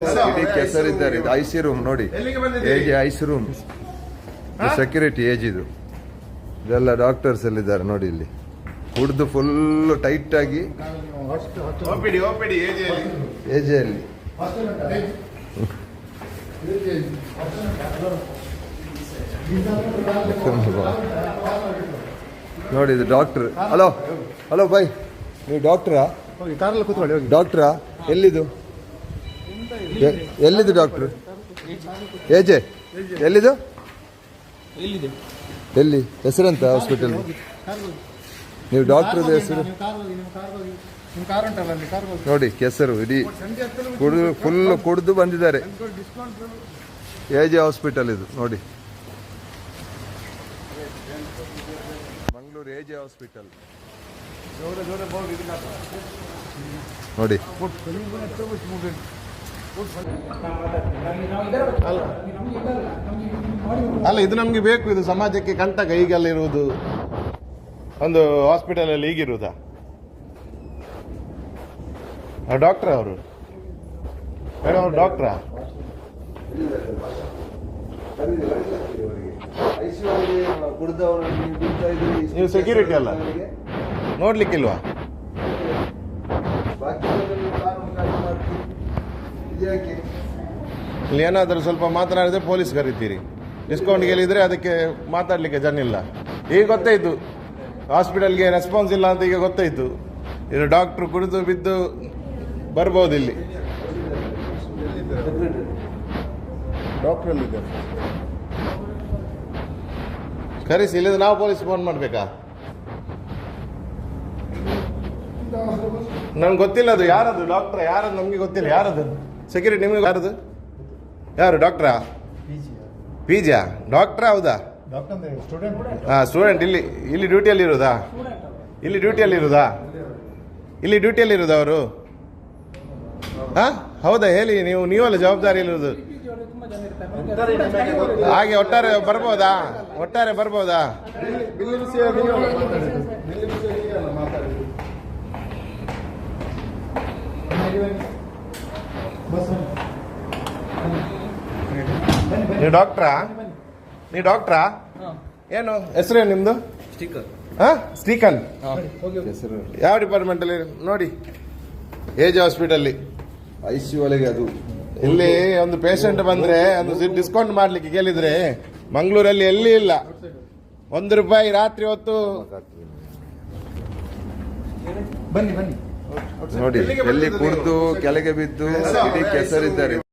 ಇಡೀ ಕೆಸರಿದ್ದಾರೆ ಇದು IC room ನೋಡಿ. ಹೇಗೆ ಐಸಿ ರೂಮ್ ಸೆಕ್ಯೂರಿಟಿ ಏಜ್ ಇದು. ಇದೆಲ್ಲ ಡಾಕ್ಟರ್ಸ್ ಎಲ್ಲಿದ್ದಾರೆ ನೋಡಿ ಇಲ್ಲಿ. ಕುಡ್ದು ಫುಲ್ ಟೈಟ್ ಆಗಿ. ಏಜಿಯಲ್ಲಿ ನೋಡಿ ಇದು ಡಾಕ್ಟರ್ ಹಲೋ ಹಲೋ ಬೈ ನೀವು ಡಾಕ್ಟ್ರಾ ಡಾಕ್ಟ್ರಾ ಎಲ್ಲಿದು? ಎಲ್ಲಿದು ಡಾಕ್ಟ್ರು? ಏಜೆ ಎಲ್ಲಿದು? ಎಲ್ಲಿ ಹೆಸರಂತ ಹಾಸ್ಪಿಟಲ್ ನೀವು ಡಾಕ್ಟರ್ ಹೆಸರು? ನೋಡಿ ಕೆಸರು ಇಡೀ ಕುಡಿದು ಫುಲ್ ಕುಡಿದು ಬಂದಿದ್ದಾರೆ. ಎಜೆ ಹಾಸ್ಪಿಟಲ್ ಇದು ನೋಡಿ. ಮಂಗಳೂರು ಎಜೆ ಹಾಸ್ಪಿಟಲ್ ನೋಡಿ. ಅಲ್ಲ ಇದು ನಮ್ಗೆ ಬೇಕು ಇದು ಸಮಾಜಕ್ಕೆ ಕಂಟಕ ಈಗೆಲ್ಲ ಇರುವುದು. ಒಂದು ಹಾಸ್ಪಿಟಲ್ ಅಲ್ಲಿ ಈಗಿರುವುದಾ ಡಾಕ್ಟರ್ ಅವರು. ಮೇಡಮ್ ಅವರು ಡಾಕ್ಟ್ರಾ? ನೀವು ಸೆಕ್ಯೂರಿಟಿ ಅಲ್ಲ? ನೋಡ್ಲಿಕ್ಕಿಲ್ವಾ? ಇಲ್ಲಿ ಏನಾದರೂ ಸ್ವಲ್ಪ ಮಾತನಾಡಿದ್ರೆ ಪೊಲೀಸ್ ಕರಿತೀರಿ. ಡಿಸ್ಕೌಂಟ್ ಗೆಲ್ಲಿದ್ರೆ ಅದಕ್ಕೆ ಮಾತಾಡಲಿಕ್ಕೆ ಜನ ಇಲ್ಲ. ಈಗ ಗೊತ್ತಾಯಿತು ಹಾಸ್ಪಿಟಲ್ಗೆ ರೆಸ್ಪಾನ್ಸ್ ಇಲ್ಲ ಅಂತ ಈಗ ಗೊತ್ತಾಯಿತು ಇದು ಡಾಕ್ಟ್ರು ಕುಡಿದು ಬಿದ್ದು ಬರ್ಬೋದು ಇಲ್ಲಿ. ಡಾಕ್ಟ್ರ್ ಕರೆಸಿ ಇಲ್ಲದ್ರೆ ನಾವು ಪೊಲೀಸ್ ಫೋನ್ ಮಾಡಬೇಕಾ? ನನ್ಗೆ ಗೊತ್ತಿಲ್ಲ ಅದು ಯಾರದು ಡಾಕ್ಟ್ರ ಯಾರದು ನಮಗೆ ಗೊತ್ತಿಲ್ಲ ಯಾರದು? ಸೆಕ್ಯೂರಿಟಿ ನಿಮಗೆ ಯಾರದು? ಯಾರು ಡಾಕ್ಟ್ರಾ ಪಿ ಜಿಯಾ ಡಾಕ್ಟ್ರಾ ಹೌದಾ? ಹಾಂ ಸ್ಟೂಡೆಂಟ್ ಇಲ್ಲಿ ಇಲ್ಲಿ ಡ್ಯೂಟಿಯಲ್ಲಿ ಇರೋದಾ? ಇಲ್ಲಿ ಡ್ಯೂಟಿಯಲ್ಲಿ ಇರೋದಾ? ಇಲ್ಲಿ ಡ್ಯೂಟಿಯಲ್ಲಿ ಇರೋದು ಅವರು? ಹಾಂ ಹೌದಾ? ಹೇಳಿ ನೀವು ನೀವಲ್ಲ ಜವಾಬ್ದಾರಿ ಇರೋದು ಹಾಗೆ ಒಟ್ಟಾರೆ ಬರ್ಬೋದಾ? ಒಟ್ಟಾರೆ ಬರ್ಬೋದಾ? ಬಿಲ್ ನೀವು ನೀವು ಡಾಕ್ಟ್ರಾ? ನೀವು ಡಾಕ್ಟ್ರಾ? ಏನು? ಹೆಸರೇನು ನಿಮ್ಮದು ಹಾಂ? ಶ್ರೀಕಾಂತ್ ಹೆಸರು ಯಾವ ಡಿಪಾರ್ಟ್ಮೆಂಟಲ್ಲಿ? ನೋಡಿ. ಏಜ್ ಹಾಸ್ಪಿಟಲ್ಲಿ. ಐ ಸಿ ಒಳಗೆ ಅದು. ಇಲ್ಲಿ ಒಂದು ಪೇಷಂಟ್ ಬಂದ್ರೆ ಒಂದು ಡಿಸ್ಕೌಂಟ್ ಮಾಡ್ಲಿಕ್ಕೆ ಕೇಳಿದ್ರೆ ಮಂಗಳೂರಲ್ಲಿ ಎಲ್ಲಿ ಇಲ್ಲ. ಒಂದು ರೂಪಾಯಿ ರಾತ್ರಿ ಹೊತ್ತು ಬನ್ನಿ ಬನ್ನಿ. ನೋಡಿ ಎಲ್ಲಿ ಕುಡಿದು ಕೆಳಗೆ ಬಿದ್ದು ಕೆಸರಿದ್ದಾರೆ.